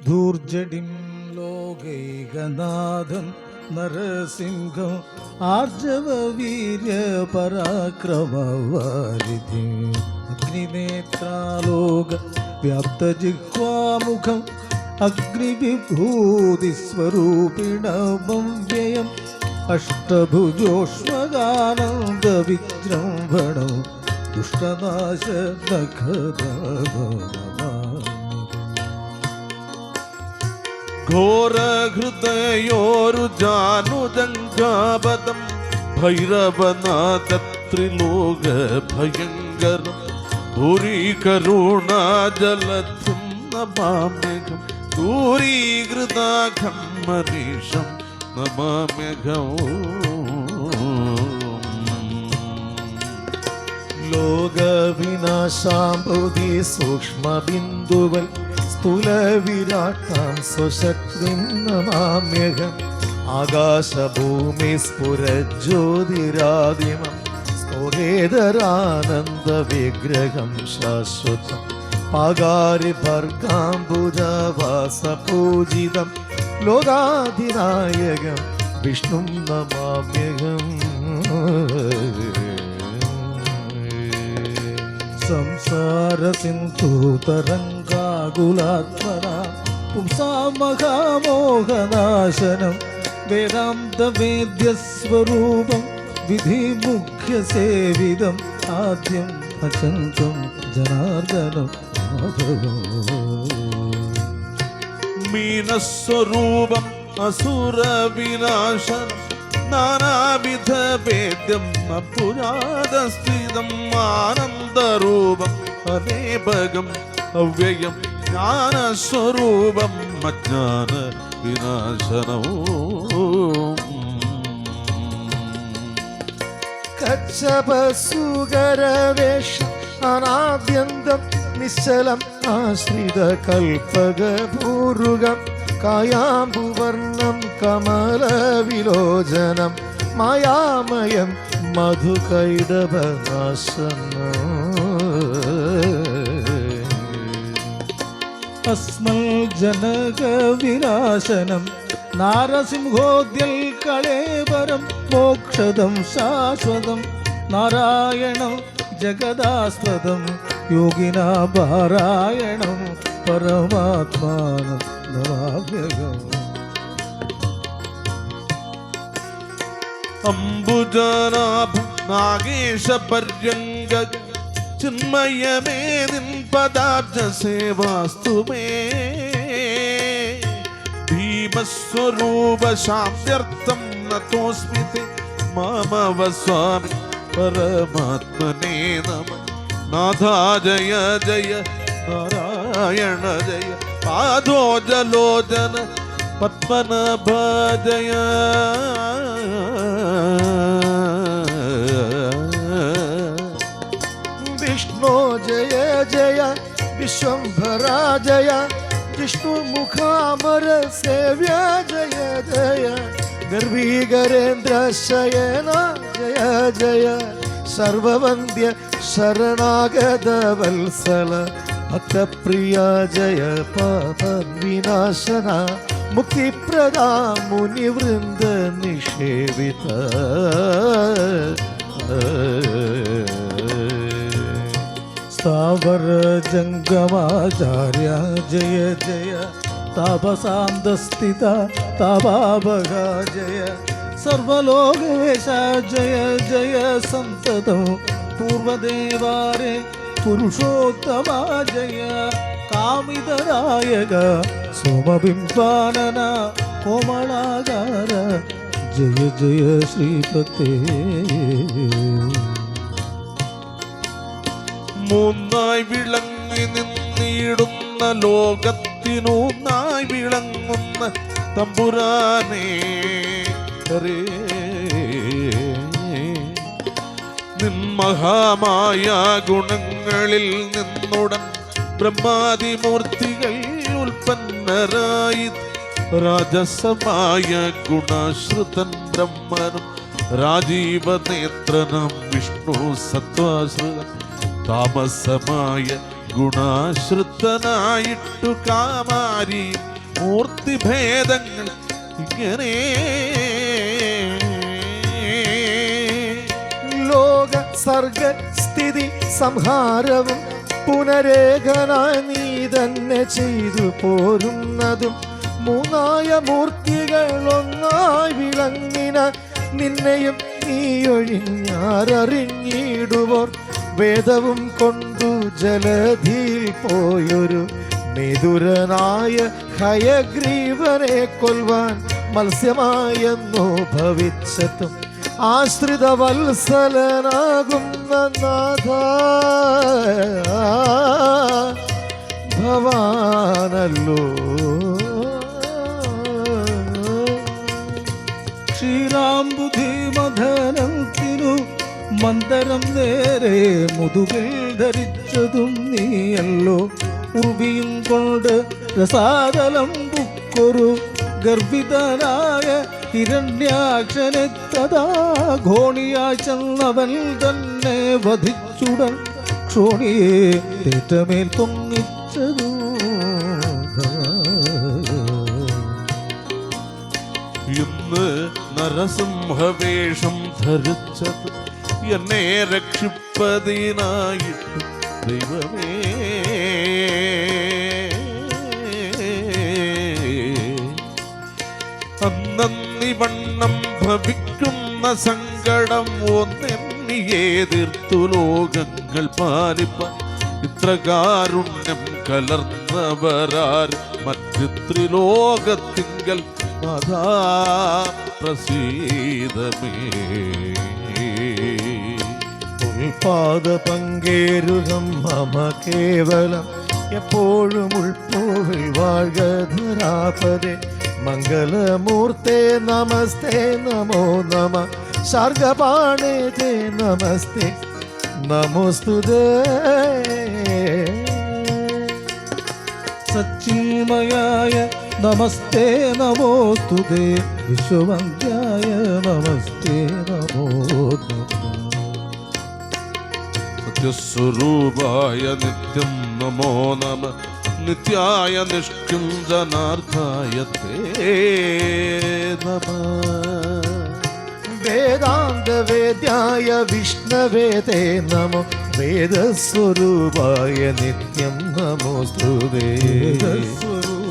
ധൂർജടിം ലോകൈകനാഥം നരസിംഹം ആർജവീര്യ പരാക്രമവാരിധി അഗ്നിനേത്രാലോക വ്യാപ്തജിഹ്വാമുഖം അഗ്നിവിഭൂതിസ്വരൂപിണമം വ്യയം അഷ്ടഭുജോഷ്മകാനന്ദ വിജൃംഭണം ഘോരഹൃദയോരു ജാനുജങ്കാപദം ഭൈരവനാഥ ത്രിലോക ഭയങ്കരം ഭൂരീകരുണാജലധിം നമാമ്യകം. ദൂരീകൃതാഖം മനീഷം നമാമ്യകം ലോകവിനാശാംബുധി സൂക്ഷ്മബിന്ദുവൽ സ്ഥൂലവിരാട്ടാം സ്വശക്തിം നമാമ്യഹം ആകാശഭൂമി സ്ഫുരജ്യോതിരാദിമം. സ്ഫുരേതരാനന്ദ വിഗ്രഹം ശാശ്വതം. പാകാരി ഭർഗാംബുജവാസപൂജിതം. ലോകാധിനായകം വിഷ്ണു നമാമ്യഹം സംസാര സിന്ധൂതരംഗാകുലാത്മന പുംസാമഹാമോഹനാശനം. വേദാന്ത വേദ്യസ്വരൂപം വിധിമുഖ്യ സേവിതം ആദ്യം അചന്തം ജനാർദ്ദനം മീനസ്വരൂപം അസുരവിനാശനം. നാനാവിധ വേദ്യം അപുരാതസ്ഥിതം ആനന്ദരൂപം അനേപകം അവ്യയം ജ്ഞാനസ്വരൂപം അജ്ഞാന വിനാശനവും. കച്ചപസുകരവേഷ അനാദ്യന്തം നിശ്ചലം ആശ്രിത കൽപ്പകപൂരുകം കായാമ്പുവർണം കമലവിലോചനം മായാമയം മധുകൈടഭനാശന അസ്മൽ ജനകവിനാശനം നാരസിംഹോദ്യൽ കളേവരം മോക്ഷദം ശാശ്വതം നാരായണം ജഗദാസ്പദം യോഗിനാപാരായണം പരമാത്മാനം നമാമ്യകം അംബുജനാഭ നാഗേശ പര്യങ്ക చిన్మయమే నిన్ పదార్థ సేవాస్తుమే భీమస్వరూప శాంత్యర్థం నతోస్మి మామవ స్వామి పరమాత్మనే నమ నాథా జయ జయ నారాయణ జయ పాదోజలోచన పద్మనాభ జయ ജയ ജയ വിശ്വംഭരാ ജയ വിഷ്ണു മുഖാമര സേവ്യ ജയ ജയ. ഗർഭീകരേന്ദ്ര ശയന ജയ ജയ. സർവവന്ദ്യ ശരണാഗത വത്സല ഭക്തപ്രിയ सावर जङ्गमाचार्य जय जय। तापसान्दस्थिता तापाभगा जय। सर्वलोकेश, जय जय। सन्ततं पूर्वदेवारे, पुरुषोत्तमा, जय। कामितदायक सोमबिम्बानन, कोमलागार। जय जय। श्रीपते। മൂന്നായി വിളങ്ങി നിന്നിടുന്ന ലോകത്തിനൂന്നായി വിളങ്ങുന്ന തമ്പുരാനേ നിൻ മഹാമായ ഗുണങ്ങളിൽ നിന്നുടൻ ബ്രഹ്മാതിമൂർത്തികൾ ഉൽപ്പന്നരായി രാജസമായ ഗുണാശ്രുതൻ ബ്രഹ്മനും രാജീവനേത്രനം വിഷ്ണു സത്വാശ്രിതൻ താമസമായ ഗുണാശ്രിതനായിട്ടു കാമാരി മൂർത്തിഭേദങ്ങൾ ഇങ്ങനെ ലോക സർഗ സ്ഥിതി സംഹാരവും പുനരേഖന നീ തന്നെ ചെയ്തു പോരുന്നതും മൂന്നായ മൂർത്തികൾ ഒന്നായി വിളങ്ങിന നിന്നെയും നീ ഒഴിഞ്ഞാരറിഞ്ഞിടുവോർ. വേദവും കൊണ്ടു ജലധിയിൽ പോയൊരു നിതുരനായ ഹയഗ്രീവനെ കൊൽവാൻ മത്സ്യമായെന്നോ ഭവിച്ചതും ആശ്രിത വത്സലനാകുന്ന നാഥ. ഭവാനല്ലോ. ക്ഷീരാംബുധി മഥനത്തിനു മന്ദരം നേരെ മുതുകിൽ ധരിച്ചതും നീയല്ലോ. ഉർവിയും കൊണ്ട് രസാതലം ബുക്കൊരു ഗർഭിതനായ ഹിരണ്യാക്ഷനെ തഥാ ഘോണിയായി ചെന്നവൻ തന്നെ വധിച്ചുടൻ ക്ഷോണിയെ തേറ്റമേൽ പൊങ്ങിച്ചതു. ഇന്ന് നരസിംഹവേഷം ധരിച്ചത് എന്നെ രക്ഷിപ്പതിനായിട്ട് ദൈവമേ. അന്നന്നി വണ്ണം ഭവിക്കുന്ന സങ്കടം ഒന്നെന്നിയേ തീർത്തു ലോകങ്ങൾ പാലിപ്പ. ഇത്ര കാരുണ്യം കലർന്നവരാർ മറ്റ് ത്രിലോകത്തിങ്കൽ അതാ പ്രസീതമേ. ഉൾപാദ പങ്കേരുകം മമ കേവലം. എപ്പോഴും ഉൾപ്പോവിൽ വാഴ്കധരാപരെ മംഗളമൂർത്തേ നമസ്തേ നമോ നമ. ശാർഗപാണേ നമസ്തേ. നമോസ്തുതേ. സച്ചിന്മയായ നമസ്തേ നമോസ്തുതേ. വിശ്വവന്ധ്യായ നമസ്തേ നമോ നമോ. സത്യസ്വരൂപായ നിത്യം നമോ നമ. നിത്യായ നിഷ്കിഞ്ചനാർത്ഥായ തേ നമ. വേദാന്ത വിഷ്ണവേദേ നമോ. വേദസ്വരൂപായ നിത്യം നമോസ്തുതേ സ്വരൂപായ